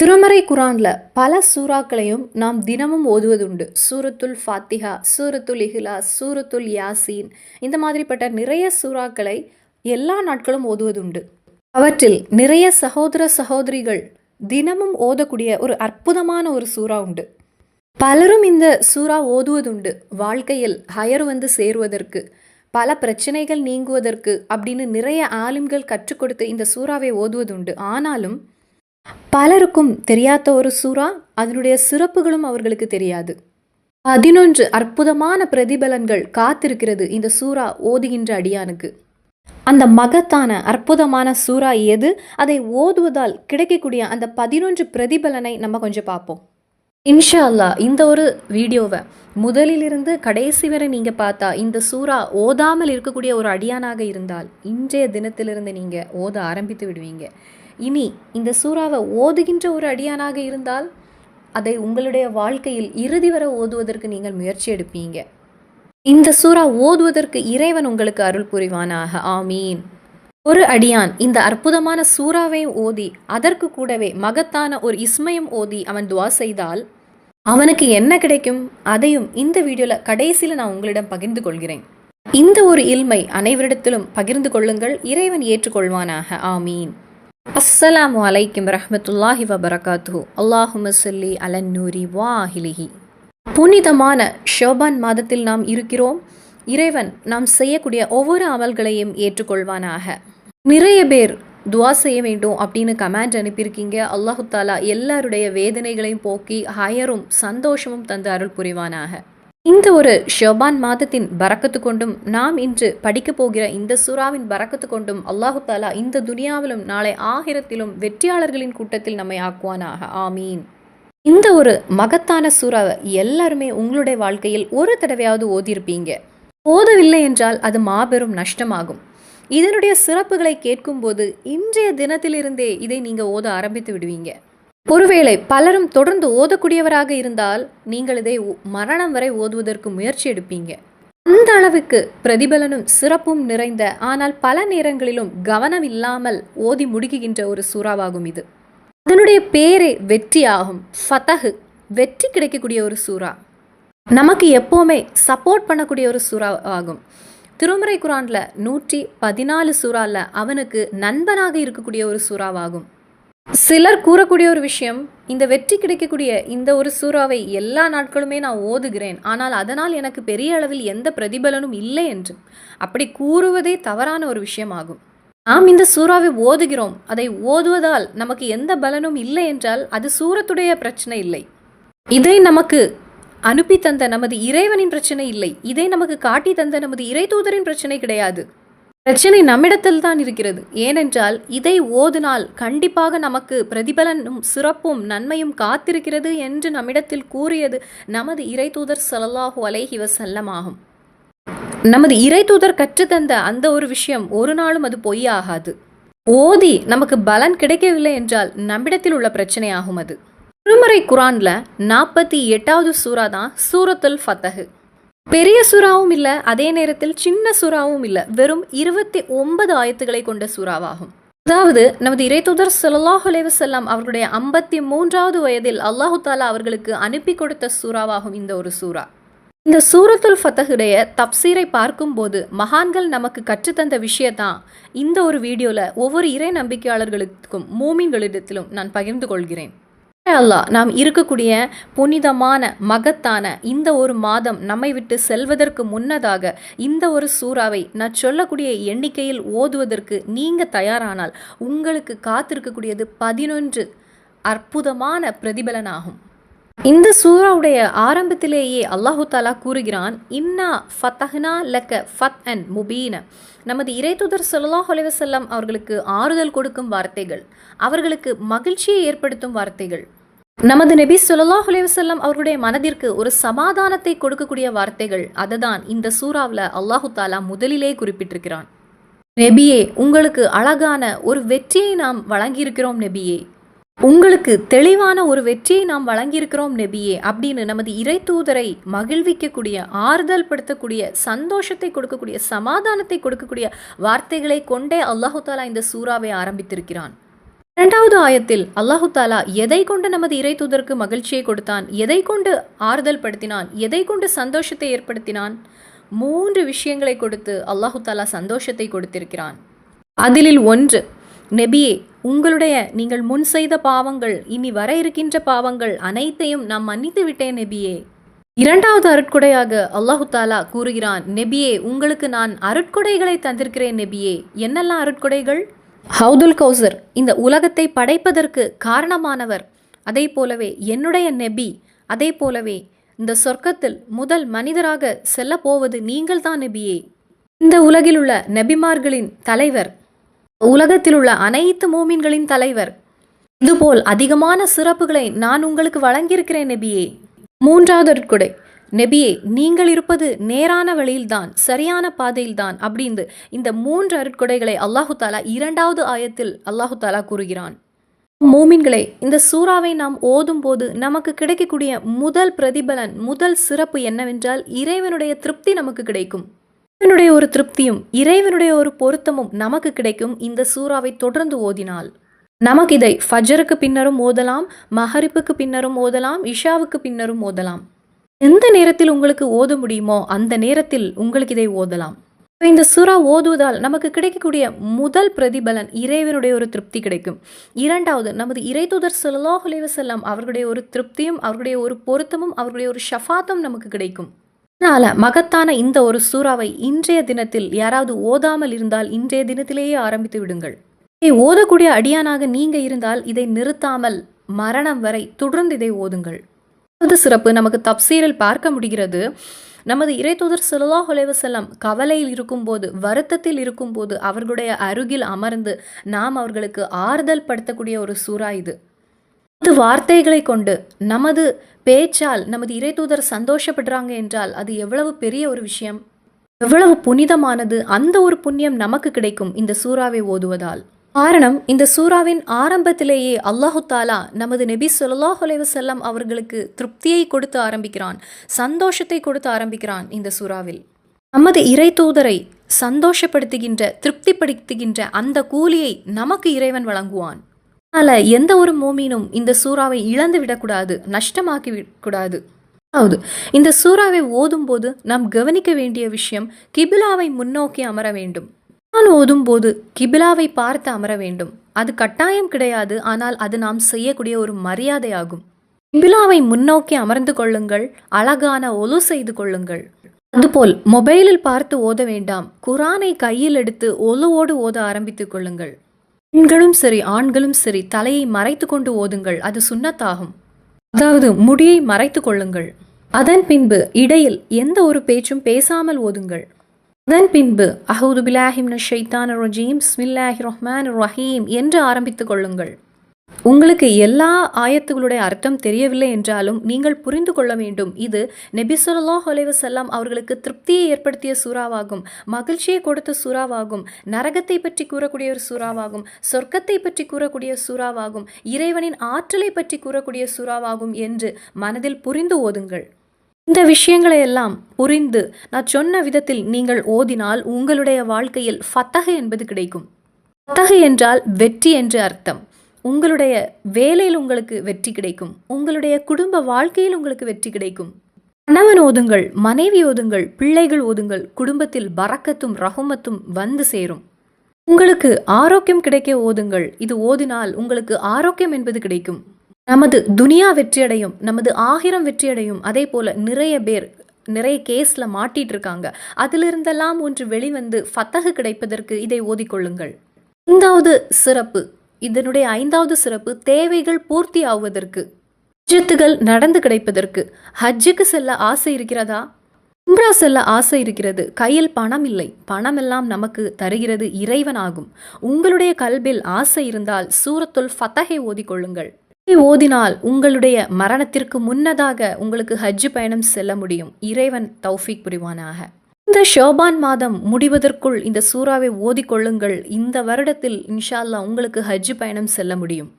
திருமறை குரானில் பல சூறாக்களையும் நாம் தினமும் ஓதுவதுண்டு. சூரத்துல் ஃபாத்திஹா சூரத்துல் இஹ்லாஸ் சூரத்துல் யாசீன் இந்த மாதிரிப்பட்ட நிறைய சூறாக்களை எல்லா நாட்களும் ஓதுவதுண்டு. அவற்றில் நிறைய சகோதர சகோதரிகள் தினமும் ஓதக்கூடிய ஒரு அற்புதமான ஒரு சூறா உண்டு. பலரும் இந்த சூறா ஓதுவதுண்டு. வாழ்க்கையில் ஹயர் வந்து சேருவதற்கு பல பிரச்சனைகள் நீங்குவதற்கு அப்படின்னு நிறைய ஆலிம்கள் கற்றுக் கொடுத்து இந்த சூறாவை ஓதுவதுண்டு. ஆனாலும் பலருக்கும் தெரியாத ஒரு சூறா அதனுடைய சிறப்புகளும் அவர்களுக்கு தெரியாது. பதினொன்று அற்புதமான பிரதிபலன்கள் காத்திருக்கிறது இந்த சூறா ஓதுகின்ற அடியானுக்கு. அந்த மகத்தான அற்புதமான சூறா எது? அதை ஓதுவதால் கிடைக்கக்கூடிய அந்த பதினொன்று பிரதிபலனை நம்ம கொஞ்சம் பார்ப்போம். இன்ஷா அல்லாஹ் இந்த ஒரு வீடியோவை முதலிலிருந்து கடைசி வரை நீங்கள் பார்த்தா இந்த சூறா ஓதாமல் இருக்கக்கூடிய ஒரு அடியானாக இருந்தால் இன்றைய தினத்திலிருந்து நீங்கள் ஓத ஆரம்பித்து விடுவீங்க. இனி இந்த சூறாவை ஓதுகின்ற ஒரு அடியானாக இருந்தால் அதை உங்களுடைய வாழ்க்கையில் இறுதி வரை ஓதுவதற்கு நீங்கள் முயற்சி எடுப்பீங்க. இந்த சூறா ஓதுவதற்கு இறைவன் உங்களுக்கு அருள் புரிவானாக. ஆமீன். ஒரு அடியான் இந்த அற்புதமான சூறாவை ஓதி அதற்கு கூடவே மகத்தான ஒரு இஸ்மயம் ஓதி அவன் துவா செய்தால் அவனுக்கு என்ன கிடைக்கும்? அதையும் இந்த வீடியோவில் கடைசியில் நான் உங்களிடம் பகிர்ந்து கொள்கிறேன். இந்த ஒரு இல்மை அனைவரிடத்திலும் பகிர்ந்து கொள்ளுங்கள். இறைவன் ஏற்றுக்கொள்வானாக. ஆமீன். அஸ்ஸலாமு அலைக்கும் ரஹமத்துல்லாஹி வபரகாத்து அல்லாஹும சொல்லி அலன் நூரி வாஹிலிஹி. புனிதமான ஷோபான் மாதத்தில் நாம் இருக்கிறோம். இறைவன் நாம் செய்யக்கூடிய ஒவ்வொரு அமல்களையும் ஏற்றுக்கொள்வானாக. நிறைய பேர் துவா செய்ய வேண்டும் அப்படின்னு கமெண்ட் அனுப்பியிருக்கீங்க. அல்லாஹு தாலா எல்லாருடைய வேதனைகளையும் போக்கி ஹயரும் சந்தோஷமும் தந்து அருள் புரிவானாக. இந்த ஒரு ஷோபான் மாதத்தின் பறக்கத்து கொண்டும் நாம் இன்று படிக்கப் போகிற இந்த சூறாவின் பறக்கத்து கொண்டும் அல்லாஹு தாலா இந்த துனியாவிலும் நாளை ஆகிரத்திலும் வெற்றியாளர்களின் கூட்டத்தில் நம்மை ஆக்குவானாக. ஆமீன். இந்த ஒரு மகத்தான சூறாவை எல்லாருமே உங்களுடைய வாழ்க்கையில் ஒரு தடவையாவது ஓதியிருப்பீங்க. ஓதவில்லை என்றால் அது மாபெரும் நஷ்டமாகும். இதனுடைய சிறப்புகளை கேட்கும்போது இன்றைய தினத்திலிருந்தே இதை நீங்கள் ஓத ஆரம்பித்து விடுவீங்க. ஒருவேளை பலரும் தொடர்ந்து ஓதக்கூடியவராக இருந்தால் நீங்கள் இதை மரணம் வரை ஓதுவதற்கு முயற்சி எடுப்பீங்க. அந்த அளவுக்கு பிரதிபலனும் சிறப்பும் நிறைந்த ஆனால் பல நேரங்களிலும் கவனம் இல்லாமல் ஓதி முடிக்குகின்ற ஒரு சூறாவாகும் இது. அதனுடைய பேரே வெற்றி ஆகும். ஃபதஹு வெற்றி கிடைக்கக்கூடிய ஒரு சூறா. நமக்கு எப்போவுமே சப்போர்ட் பண்ணக்கூடிய ஒரு சூறா ஆகும். திருமறை குரான்ல நூற்றி பதினாலு சூறாவில் அவனுக்கு நண்பனாக இருக்கக்கூடிய ஒரு சூறாவாகும். சிலர் கூறக்கூடிய ஒரு விஷயம் இந்த வெற்றி கிடைக்கக்கூடிய இந்த ஒரு சூறாவை எல்லா நாட்களுமே நான் ஓதுகிறேன். ஆனால் அதனால் எனக்கு பெரிய அளவில் எந்த பிரதிபலனும் இல்லை என்று. அப்படி கூறுவதே தவறான ஒரு விஷயமாகும். நாம் இந்த சூறாவை ஓதுகிறோம். அதை ஓதுவதால் நமக்கு எந்த பலனும் இல்லை என்றால் அது சூரத்துடைய பிரச்சனை இல்லை. இதை நமக்கு அனுப்பி தந்த நமது இறைவனின் பிரச்சனை இல்லை. இதை நமக்கு காட்டி தந்த நமது இறை தூதரின் பிரச்சனை கிடையாது. பிரச்சனை நம்மிடத்தில் தான் இருக்கிறது. ஏனென்றால் இதை ஓதினால் கண்டிப்பாக நமக்கு பிரதிபலனும் சிறப்பும் நன்மையும் காத்திருக்கிறது என்று நம்மிடத்தில் கூறியது நமது இறை தூதர் ஸல்லல்லாஹு அலைஹி ஆகும். நமது இறை தூதர் கற்றுத்தந்த அந்த ஒரு விஷயம் ஒரு நாளும் அது பொய்யாகாது. ஓதி நமக்கு பலன் கிடைக்கவில்லை என்றால் நம்மிடத்தில் உள்ள பிரச்சனையாகும் அது. திருமறை குரான்ல நாற்பத்தி எட்டாவது சூறா தான் சூரத்துல் ஃபத்தகு பெரிய சுறாவும் இல்லை அதே நேரத்தில் சின்ன சூறாவும் இல்லை. வெறும் இருபத்தி ஒன்பது ஆயத்துக்களை கொண்ட சூறாவாகும். அதாவது நமது இறைத்தூதர் ஸல்லல்லாஹு அலைஹி அவர்களுடைய ஐம்பத்தி மூன்றாவது வயதில் அல்லாஹு தாலா அவர்களுக்கு அனுப்பி கொடுத்த சூறாவாகும் இந்த ஒரு சூறா. இந்த சூரத்துல் ஃபத்தஹுடைய தப்சீரை பார்க்கும்போது மகான்கள் நமக்கு கற்றுத்தந்த விஷயத்தான் இந்த ஒரு வீடியோவில் ஒவ்வொரு இறை நம்பிக்கையாளர்களுக்கும் மூமின்களிடத்திலும் நான் பகிர்ந்து கொள்கிறேன். அல்லாஹ் நாம் இருக்கக்கூடிய புனிதமான மகத்தான இந்த ஒரு மாதம் நம்மை விட்டு செல்வதற்கு முன்னதாக இந்த ஒரு சூறாவை நான் சொல்லக்கூடிய எண்ணிக்கையில் ஓதுவதற்கு நீங்கள் தயாரானால் உங்களுக்கு காத்திருக்கக்கூடியது பதினொன்று அற்புதமான பிரதிபலனாகும். இந்த சூறாவுடைய ஆரம்பத்திலேயே அல்லாஹு தாலா கூறுகிறான் இன்னா ஃபத்தஹ்னா லக்க ஃபத் அன் முபீன. நமது இறைத்துதர் சொல்லாஹ் அலைவசல்லம் அவர்களுக்கு ஆறுதல் கொடுக்கும் வார்த்தைகள் அவர்களுக்கு மகிழ்ச்சியை ஏற்படுத்தும் வார்த்தைகள் நமது நபி சுல்லா அலைஹி அவருடைய மனதிற்கு ஒரு சமாதானத்தை கொடுக்கக்கூடிய வார்த்தைகள் அதுதான் இந்த சூறாவில் அல்லாஹு தாலா முதலிலே குறிப்பிட்டிருக்கிறான். நெபியே உங்களுக்கு அழகான ஒரு வெற்றியை நாம் வழங்கியிருக்கிறோம் நெபியே. உங்களுக்கு தெளிவான ஒரு வெற்றியை நாம் வழங்கியிருக்கிறோம் நெபியே அப்படின்னு நமது இறை தூதரை மகிழ்விக்கக்கூடிய ஆறுதல் படுத்தக்கூடிய சந்தோஷத்தை கொடுக்கக்கூடிய சமாதானத்தை கொடுக்கக்கூடிய வார்த்தைகளை கொண்டே அல்லாஹு தாலா இந்த சூறாவை ஆரம்பித்திருக்கிறான். இரண்டாவது ஆயத்தில் அல்லாஹு தாலா எதை கொண்டு நமது இறை தூதருக்கு மகிழ்ச்சியை கொடுத்தான்? எதை கொண்டு ஆறுதல் படுத்தினான்? எதை கொண்டு சந்தோஷத்தை ஏற்படுத்தினான்? மூன்று விஷயங்களை கொடுத்து அல்லாஹு தாலா சந்தோஷத்தை கொடுத்திருக்கிறான். அதிலில் ஒன்று நெபியே உங்களுடைய நீங்கள் முன் செய்த பாவங்கள் இனி வர இருக்கின்ற பாவங்கள் அனைத்தையும் நாம் மன்னித்து விட்டேன் நெபியே. இரண்டாவது அருட்கொடையாக அல்லாஹு தாலா கூறுகிறான் நெபியே உங்களுக்கு நான் அருட்கொடைகளை தந்திருக்கிறேன் நெபியே. என்னெல்லாம் அருட்கொடைகள்? ஹவுதுல் கௌசர் இந்த உலகத்தை படைப்பதற்கு காரணமானவர். அதே போலவே என்னுடைய நெபி அதே போலவே இந்த சொர்க்கத்தில் முதல் மனிதராக செல்ல போவது நீங்கள்தான் நெபியே. இந்த உலகில் உள்ள நெபிமார்களின் தலைவர் உலகத்தில் உள்ள அனைத்து மூமின்களின் தலைவர். இதுபோல் அதிகமான சிறப்புகளை நான் உங்களுக்கு வழங்கியிருக்கிறேன் நெபியே. மூன்றாவது கொடை நெபியே நீங்கள் இருப்பது நேரான வழியில்தான் சரியான பாதையில்தான் அப்படின்னு இந்த மூன்று அருட்கொடைகளை அல்லாஹு தாலா இரண்டாவது ஆயத்தில் அல்லாஹு தாலா கூறுகிறான். மோமின்களே இந்த சூறாவை நாம் ஓதும் போது நமக்கு கிடைக்கக்கூடிய முதல் பிரதிபலன் முதல் சிறப்பு என்னவென்றால் இறைவனுடைய திருப்தி நமக்கு கிடைக்கும். இறைவனுடைய ஒரு திருப்தியும் இறைவனுடைய ஒரு பொருத்தமும் நமக்கு கிடைக்கும் இந்த சூறாவை தொடர்ந்து ஓதினால். நமக்கு இதை ஃபஜருக்கு பின்னரும் ஓதலாம் மஹரிப்புக்கு பின்னரும் ஓதலாம் இஷாவுக்கு பின்னரும் ஓதலாம். எந்த நேரத்தில் உங்களுக்கு ஓத முடியுமோ அந்த நேரத்தில் உங்களுக்கு இதை ஓதலாம். இந்த சுறா ஓதுவதால் நமக்கு கிடைக்கக்கூடிய முதல் பிரதிபலன் இறைவனுடைய ஒரு திருப்தி கிடைக்கும். இரண்டாவது நமது இறைதூதர் ஸல்லல்லாஹு அலைஹி வஸல்லம் அவர்களுடைய ஒரு திருப்தியும் அவர்களுடைய ஒரு பொருத்தமும் அவர்களுடைய ஒரு ஷஃபாத்தும் நமக்கு கிடைக்கும். அதனால மகத்தான இந்த ஒரு சூறாவை இன்றைய தினத்தில் யாராவது ஓதாமல் இருந்தால் இன்றைய தினத்திலேயே ஆரம்பித்து விடுங்கள். இதை ஓதக்கூடிய அடியானாக நீங்க இருந்தால் இதை நிறுத்தாமல் மரணம் வரை தொடர்ந்து இதை ஓதுங்கள். அது சிறப்பு நமக்கு தப்சீரில் பார்க்க முடிகிறது. நமது இறைத்தூதர் ஸல்லல்லாஹு அலைஹி கவலையில் இருக்கும்போது வருத்தத்தில் இருக்கும்போது அவர்களுடைய அருகில் அமர்ந்து நாம் அவர்களுக்கு ஆறுதல் படுத்தக்கூடிய ஒரு சூறா இது. நமது வார்த்தைகளை கொண்டு நமது பேச்சால் நமது இறைத்தூதர் சந்தோஷப்படுறாங்க என்றால் அது எவ்வளவு பெரிய ஒரு விஷயம்? எவ்வளவு புனிதமானது? அந்த ஒரு புண்ணியம் நமக்கு கிடைக்கும் இந்த சூறாவை ஓதுவதால். காரணம் இந்த சூறாவின் ஆரம்பத்திலேயே அல்லாஹு தாலா நமது நபி ஸல்லல்லாஹு செல்லம் அவர்களுக்கு திருப்தியை கொடுத்து ஆரம்பிக்கிறான் சந்தோஷத்தை கொடுத்து ஆரம்பிக்கிறான் இந்த சூறாவில். நமது இறை தூதரை சந்தோஷப்படுத்துகின்ற திருப்திப்படுத்துகின்ற அந்த கூலியை நமக்கு இறைவன் வழங்குவான். அதனால் எந்த ஒரு மோமீனும் இந்த சூறாவை இழந்து விடக்கூடாது நஷ்டமாக்கி விடக்கூடாது. அதாவது இந்த சூறாவை ஓதும்போது நாம் கவனிக்க வேண்டிய விஷயம் கிபிலாவை முன்னோக்கி அமர வேண்டும். நான் ஓதும்போது கிபிலாவை பார்த்து அமர வேண்டும். அது கட்டாயம் கிடையாது ஆனால் அது நாம் செய்யக்கூடிய ஒரு மரியாதையாகும். கிபிலாவை முன்னோக்கி அமர்ந்து கொள்ளுங்கள் அழகான ஒலு செய்து கொள்ளுங்கள். அதுபோல் மொபைலில் பார்த்து ஓத வேண்டாம் குரானை கையில் எடுத்து ஒலுவோடு ஓத ஆரம்பித்துக் கொள்ளுங்கள். பெண்களும் சரி ஆண்களும் சரி தலையை மறைத்து கொண்டு ஓதுங்கள் அது சுண்ணத்தாகும். அதாவது முடியை மறைத்து கொள்ளுங்கள். அதன் பின்பு இடையில் எந்த ஒரு பேச்சும் பேசாமல் ஓதுங்கள். அதன் பின்பு அஹூது பிலாஹிம் ஷைத்தான் ரஜீம் ஸ்மில்லாஹி ரஹ்மான் ரஹீம் என்று ஆரம்பித்துக் கொள்ளுங்கள். உங்களுக்கு எல்லா ஆயத்துகளுடைய அர்த்தம் தெரியவில்லை என்றாலும் நீங்கள் புரிந்து கொள்ள வேண்டும். இது நெபிசுல்லா ஹொலைவசல்லாம் அவர்களுக்கு திருப்தியை ஏற்படுத்திய சூறாவாகும். மகிழ்ச்சியை கொடுத்த சூறாவாகும். நரகத்தை பற்றி கூறக்கூடிய ஒரு சூறாவாகும். சொர்க்கத்தை பற்றி கூறக்கூடிய சூறாவாகும். இறைவனின் ஆற்றலை பற்றி கூறக்கூடிய சூறாவாகும் என்று மனதில் புரிந்து ஓதுங்கள். இந்த விஷயங்களை எல்லாம் புரிந்து நான் சொன்ன விதத்தில் நீங்கள் ஓதினால் உங்களுடைய வாழ்க்கையில் ஃபத்தகை என்பது கிடைக்கும். ஃபத்தகை என்றால் வெற்றி என்று அர்த்தம். உங்களுடைய வேலையில் உங்களுக்கு வெற்றி கிடைக்கும். உங்களுடைய குடும்ப வாழ்க்கையில் உங்களுக்கு வெற்றி கிடைக்கும். கணவன் ஓதுங்கள் மனைவி ஓதுங்கள் பிள்ளைகள் ஓதுங்கள் குடும்பத்தில் பறக்கத்தும் ரகுமத்தும் வந்து சேரும். உங்களுக்கு ஆரோக்கியம் கிடைக்க ஓதுங்கள். இது ஓதினால் உங்களுக்கு ஆரோக்கியம் என்பது கிடைக்கும். நமது துனியா வெற்றியடையும் நமது ஆகிரம் வெற்றியடையும். அதே போல் நிறைய பேர் நிறைய கேஸில் மாட்டிட்டு இருக்காங்க அதிலிருந்தெல்லாம் ஒன்று வெளிவந்து ஃபத்தகு கிடைப்பதற்கு இதை ஓதிக்கொள்ளுங்கள் ஐந்தாவது சிறப்பு. இதனுடைய ஐந்தாவது சிறப்பு தேவைகள் பூர்த்தி ஆவதற்கு. ஹஜ்ஜத்துகள் நடந்து கிடைப்பதற்கு. ஹஜ்ஜுக்கு செல்ல ஆசை இருக்கிறதா? உம்ரா செல்ல ஆசை இருக்கிறது. கையில் பணம் இல்லை. பணம் எல்லாம் நமக்கு தருகிறது இறைவனாகும். உங்களுடைய கல்பில் ஆசை இருந்தால் சூரத்துல் ஃபத்தகை ஓதிக்கொள்ளுங்கள் ஓதினால் உங்களுடைய மரணத்திற்கு முன்னதாக உங்களுக்கு ஹஜ் பயணம் செல்ல முடியும். இறைவன் தௌஃபீக் புரிவானாக. இந்த ஷோபான் மாதம் முடிவதற்குள் இந்த சூறாவை ஓதிக்கொள்ளுங்கள் இந்த வருடத்தில் இன்ஷா அல்லாஹ் உங்களுக்கு ஹஜ் பயணம் செல்ல முடியும்.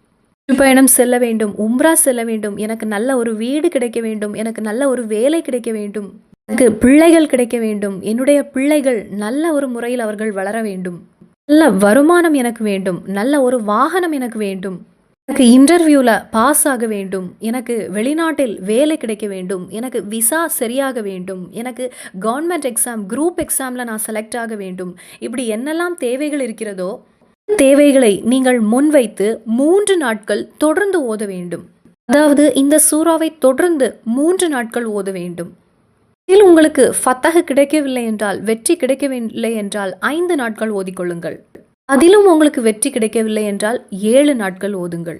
பயணம் செல்ல வேண்டும் உம்ரா செல்ல வேண்டும். எனக்கு நல்ல ஒரு வீடு கிடைக்க வேண்டும் எனக்கு நல்ல ஒரு வேலை கிடைக்க வேண்டும். எனக்கு பிள்ளைகள் கிடைக்க வேண்டும். என்னுடைய பிள்ளைகள் நல்ல ஒரு முறையில் அவர்கள் வளர வேண்டும். நல்ல வருமானம் எனக்கு வேண்டும். நல்ல ஒரு வாகனம் எனக்கு வேண்டும். எனக்கு இன்டர்வியூவில் பாஸ் ஆக வேண்டும். எனக்கு வெளிநாட்டில் வேலை கிடைக்க வேண்டும். எனக்கு விசா சரியாக வேண்டும். எனக்கு கவர்மெண்ட் எக்ஸாம் குரூப் எக்ஸாமில் நான் செலக்ட் ஆக வேண்டும். இப்படி என்னெல்லாம் தேவைகள் இருக்கிறதோ தேவைகளை நீங்கள் முன்வைத்து மூன்று நாட்கள் தொடர்ந்து ஓத வேண்டும். அதாவது இந்த சூறாவை தொடர்ந்து மூன்று நாட்கள் ஓத வேண்டும். இதில் உங்களுக்கு ஃபத்தக கிடைக்கவில்லை என்றால் வெற்றி கிடைக்கவில்லை என்றால் ஐந்து நாட்கள் ஓதிக்கொள்ளுங்கள் அதிலும் உங்களுக்கு வெற்றி கிடைக்கவில்லை என்றால் ஏழு நாட்கள் ஓதுங்கள்.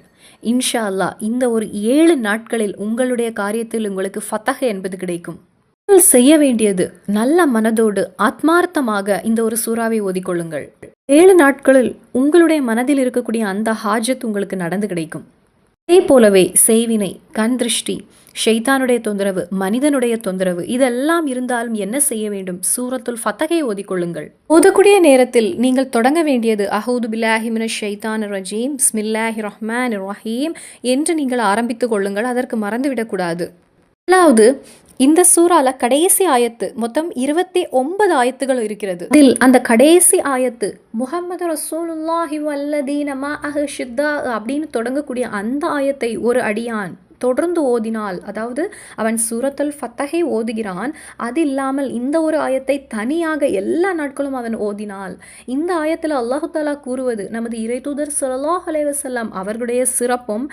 இன்ஷா அல்லாஹ் இந்த ஒரு ஏழு நாட்களில் உங்களுடைய காரியத்தில் உங்களுக்கு ஃபத்தக என்பது கிடைக்கும். நீங்கள் செய்ய வேண்டியது நல்ல மனதோடு ஆத்மார்த்தமாக இந்த ஒரு சூறாவை ஓதிக்கொள்ளுங்கள். ஏழு நாட்களில் உங்களுடைய மனதில் இருக்கக்கூடிய அந்த ஹாஜத் உங்களுக்கு நடந்து கிடைக்கும். அதே போலவே செய்வினை கண் திருஷ்டி ஷைத்தானுடைய தொந்தரவு மனிதனுடைய தொந்தரவு இதெல்லாம் இருந்தாலும் என்ன செய்ய வேண்டும்? சூரத்துல் ஃபத்தகை ஓதிக்கொள்ளுங்கள். ஓதக்கூடிய நேரத்தில் நீங்கள் தொடங்க வேண்டியது அஹூது பில்லாஹிமின ஷைத்தான் ரஜீம் ஸ்மில்லாஹி ரஹ்மான் ரஹீம் என்று நீங்கள் ஆரம்பித்துக் கொள்ளுங்கள் அதற்கு மறந்துவிடக்கூடாது அதாவது இந்த சூறால கடைசி ஆயத்து மொத்தம் இருபத்தி ஒன்பது ஆயத்துகள் இருக்கிறது. இதில் அந்த கடைசி ஆயத்து முகமது ரசூலுல்லாஹி வல்லதீனமா அஹ் ஷித்தா அப்படின்னு தொடங்கக்கூடிய அந்த ஆயத்தை ஒரு அடியான் தொடர்ந்து ஓதினால் அதாவது அவன் சூரத்துல் ஃபத்தகை ஓதுகிறான் அது இல்லாமல் இந்த ஒரு ஆயத்தை தனியாக எல்லா நாட்களும் அவன் ஓதினால். இந்த ஆயத்தில் அல்லாஹு தாலா கூறுவது நமது இறைதூதர் ஸல்லல்லாஹு அலைஹி அவர்களுடைய சிறப்பும்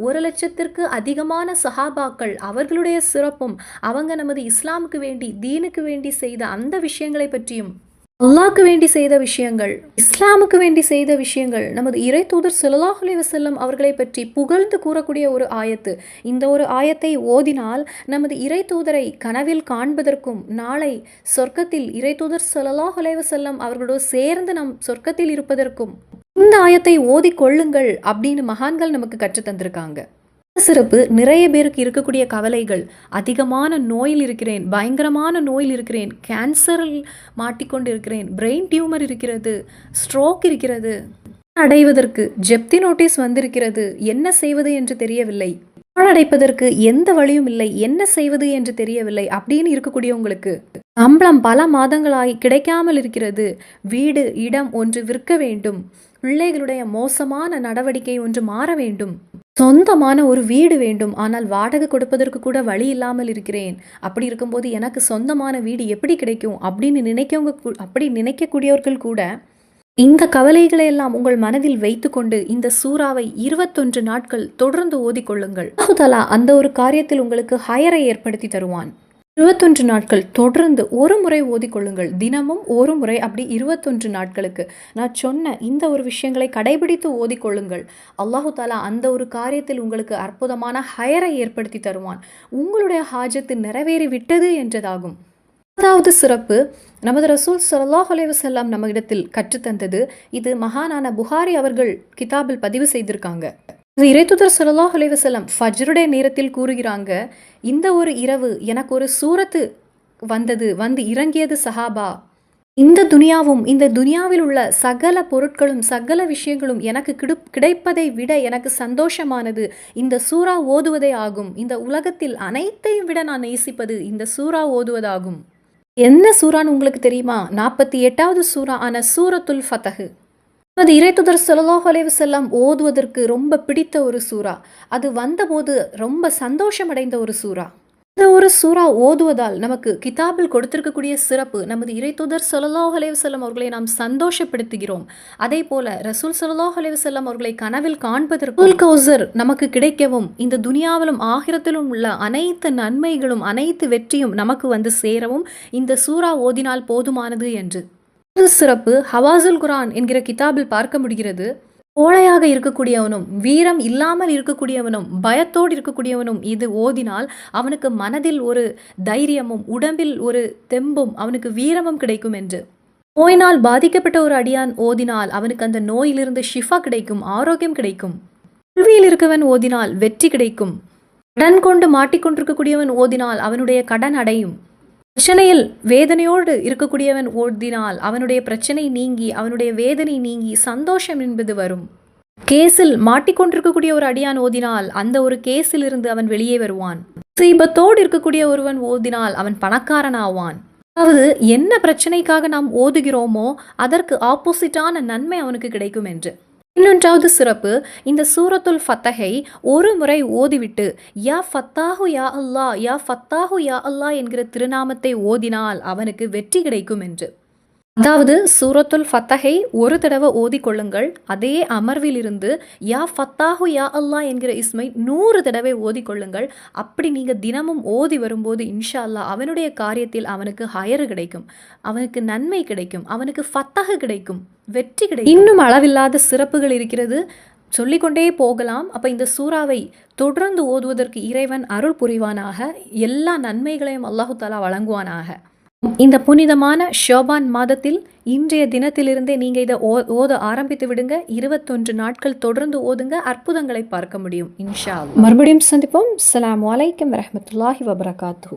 ஒரு லட்சத்திற்கு அதிகமான சஹாபாக்கள் அவர்களுடைய சிறப்பும் அவங்க நமது இஸ்லாமுக்கு வேண்டி தீனுக்கு வேண்டி செய்த அந்த விஷயங்களை பற்றியும் அல்லாக்கு வேண்டி செய்த விஷயங்கள் இஸ்லாமுக்கு வேண்டி செய்த விஷயங்கள் நமது இறை தூதர் ஸல்லல்லாஹு அலைஹி அவர்களை பற்றி புகழ்ந்து கூறக்கூடிய ஒரு ஆயத்து. இந்த ஒரு ஆயத்தை ஓதினால் நமது இறை தூதரை கனவில் காண்பதற்கும் நாளை சொர்க்கத்தில் இறை தூதர் ஸல்லல்லாஹு அலைஹி அவர்களோடு சேர்ந்து நம் சொர்க்கத்தில் இருப்பதற்கும் இந்த ஆயத்தை ஓதி கொள்ளுங்கள் அப்படின்னு மகான்கள் நமக்கு கற்றுத் தந்திருக்காங்க. சிறப்பு நிறைய பேருக்கு இருக்கக்கூடிய கவலைகள். அதிகமான நோயில் இருக்கிறேன் பயங்கரமான நோயில் இருக்கிறேன் கேன்சரில் மாட்டிக்கொண்டு இருக்கிறேன் பிரெயின் டியூமர் இருக்கிறது ஸ்ட்ரோக் இருக்கிறது. அடைவதற்கு ஜெப்தி நோட்டீஸ் வந்திருக்கிறது. என்ன செய்வது என்று தெரியவில்லை. அடைப்பதற்கு எந்த வழியும் இல்லை. என்ன செய்வது என்று தெரியவில்லை அப்படின்னு இருக்கக்கூடியவங்களுக்கு. சம்பளம் பல மாதங்களாகி கிடைக்காமல் இருக்கிறது. வீடு இடம் ஒன்று விற்க வேண்டும். பிள்ளைகளுடைய மோசமான நடவடிக்கை ஒன்று மாற வேண்டும். சொந்தமான ஒரு வீடு வேண்டும். ஆனால் வாடகை கொடுப்பதற்கு கூட வழி இல்லாமல் இருக்கிறேன். அப்படி இருக்கும்போது எனக்கு சொந்தமான வீடு எப்படி கிடைக்கும்? அப்படின்னு நினைக்கவங்க கூ- அப்படி நினைக்கக்கூடியவர்கள் கூட இந்த கவலைகளை எல்லாம் உங்கள் மனதில் வைத்துக்கொண்டு இந்த சூறாவை இருபத்தொன்று நாட்கள் தொடர்ந்து ஓதிக்கொள்ளுங்கள். அல்லாஹ் அந்த ஒரு காரியத்தில் உங்களுக்கு ஹயரை ஏற்படுத்தி தருவான். இருபத்தொன்று நாட்கள் தொடர்ந்து ஒரு முறை ஓதிக்கொள்ளுங்கள். தினமும் ஒரு முறை அப்படி இருபத்தொன்று நாட்களுக்கு. நான் சொன்ன இந்த ஒரு விஷயங்களை கடைபிடித்து ஓதிக்கொள்ளுங்கள். அல்லாஹு தாலா அந்த ஒரு காரியத்தில் உங்களுக்கு அற்புதமான ஹயரை ஏற்படுத்தி தருவான். உங்களுடைய ஹாஜத்து நிறைவேறி விட்டது என்றதாகும். அதாவது சிறப்பு நமது ரசூல் சல்லாஹ் அலைவசல்லாம் நம்ம இடத்தில் கற்றுத்தந்தது. இது மகானான புகாரி அவர்கள் கிதாபில் பதிவு செய்திருக்காங்க. இறைத்துதர் சொல்லலாஹ் அலைவசலம் ஃபஜ்ருடைய நேரத்தில் கூறுகிறாங்க இந்த ஒரு இரவு எனக்கு ஒரு சூரத்து வந்தது வந்து இறங்கியது சஹாபா. இந்த துனியாவும் இந்த துனியாவில் உள்ள சகல பொருட்களும் சகல விஷயங்களும் எனக்கு கிடு கிடைப்பதை விட எனக்கு சந்தோஷமானது. இந்த சூறா ஓதுவதே ஆகும். இந்த உலகத்தில் அனைத்தையும் விட நான் நேசிப்பது இந்த சூறா ஓதுவதாகும். என்ன சூறான்னு உங்களுக்கு தெரியுமா? நாற்பத்தி எட்டாவது சூறா ஆன சூரத்துல் ஃபதகு அது இறைத்துதர் ஸல்லல்லாஹு அலைஹி வஸல்லம் ஓதுவதற்கு ரொம்ப பிடித்த ஒரு சூறா. அது வந்தபோது ரொம்ப சந்தோஷமடைந்த ஒரு சூறா. இந்த ஒரு சூறா ஓதுவதால் நமக்கு கிதாபில் கொடுத்திருக்கக்கூடிய சிறப்பு நமது இறைத்துதர் ஸல்லல்லாஹு அலைஹி செல்லம் அவர்களை நாம் சந்தோஷப்படுத்துகிறோம். அதே போல ரசூல் ஸல்லல்லாஹு அலைஹி செல்லம் அவர்களை கனவில் காண்பதற்கு கௌசர் நமக்கு கிடைக்கவும் இந்த துனியாவிலும் ஆகிரத்திலும் உள்ள அனைத்து நன்மைகளும் அனைத்து வெற்றியும் நமக்கு வந்து சேரவும் இந்த சூறா ஓதினால் போதுமானது என்று. சிறப்பு ஹவாசுல் குரான் என்கிற கிதாபில் பார்க்க முடிகிறது. கோழையாக இருக்கக்கூடியவனும் வீரம் இல்லாமல் இருக்கக்கூடியவனும் பயத்தோடு இருக்கக்கூடியவனும் இது ஓதினால் அவனுக்கு மனதில் ஒரு தைரியமும் உடம்பில் ஒரு தெம்பும் அவனுக்கு வீரமும் கிடைக்கும் என்று. நோயினால் பாதிக்கப்பட்ட ஒரு அடியான் ஓதினால் அவனுக்கு அந்த நோயிலிருந்து ஷிஃபா கிடைக்கும் ஆரோக்கியம் கிடைக்கும். கல்வியில் இருக்கவன் ஓதினால் வெற்றி கிடைக்கும். கடன் கொண்டு மாட்டிக்கொண்டிருக்கக்கூடியவன் ஓதினால் அவனுடைய கடன் அடையும். பிரச்சனையில் வேதனையோடு இருக்கக்கூடியவன் ஓதினால் அவனுடைய பிரச்சனை நீங்கி அவனுடைய வேதனை நீங்கி சந்தோஷம் என்பது வரும். கேஸில் மாட்டிக்கொண்டிருக்கக்கூடிய ஒரு அடியான் ஓதினால் அந்த ஒரு கேஸில் இருந்து அவன் வெளியே வருவான். சீபத்தோடு இருக்கக்கூடிய ஒருவன் ஓதினால் அவன் பணக்காரன் ஆவான் அதாவது என்ன பிரச்சனைக்காக நாம் ஓதுகிறோமோ அதற்கு ஆப்போசிட்டான நன்மை அவனுக்கு கிடைக்கும் என்று. இன்னொன்றாவது சிறப்பு இந்த சூரத்துல் ஃபத்தஹை ஒரு முறை ஓதிவிட்டு யா ஃபத்தாஹு யா அல்லா யா ஃபத்தாஹு யா அல்லா என்கிற திருநாமத்தை ஓதினால் அவனுக்கு வெற்றி கிடைக்கும் என்று. அதாவது சூரத்துல் ஃபத்தஹை ஒரு தடவை ஓதிக்கொள்ளுங்கள். அதே அமர்விலிருந்து யா ஃபத்தாஹு யா அல்லா என்கிற இஸ்மை நூறு தடவை ஓதிக்கொள்ளுங்கள். அப்படி நீங்கள் தினமும் ஓதி வரும்போது இன்ஷா அல்லாஹ் அவனுடைய காரியத்தில் அவனுக்கு ஹயரு கிடைக்கும் அவனுக்கு நன்மை கிடைக்கும் அவனுக்கு ஃபத்தஹு கிடைக்கும் வெற்றி கிடைக்கும். இன்னும் அளவில்லாத சிறப்புகள் இருக்கிறது. சொல்லிக்கொண்டே போகலாம். அப்போ இந்த சூறாவை தொடர்ந்து ஓதுவதற்கு இறைவன் அருள் புரிவானாக. எல்லா நன்மைகளையும் அல்லாஹு தாலா வழங்குவானாக. இந்த புனிதமான ஷோபான் மாதத்தில் இன்றைய தினத்திலிருந்தே நீங்கள் இதை ஓ ஓத ஆரம்பித்து விடுங்க. இருபத்தொன்று நாட்கள் தொடர்ந்து ஓதுங்க. அற்புதங்களை பார்க்க முடியும். இன்ஷா மறுபடியும் சந்திப்போம். அலாம் வலைக்கம் வரமத்துல்லாஹி வபரகாத்து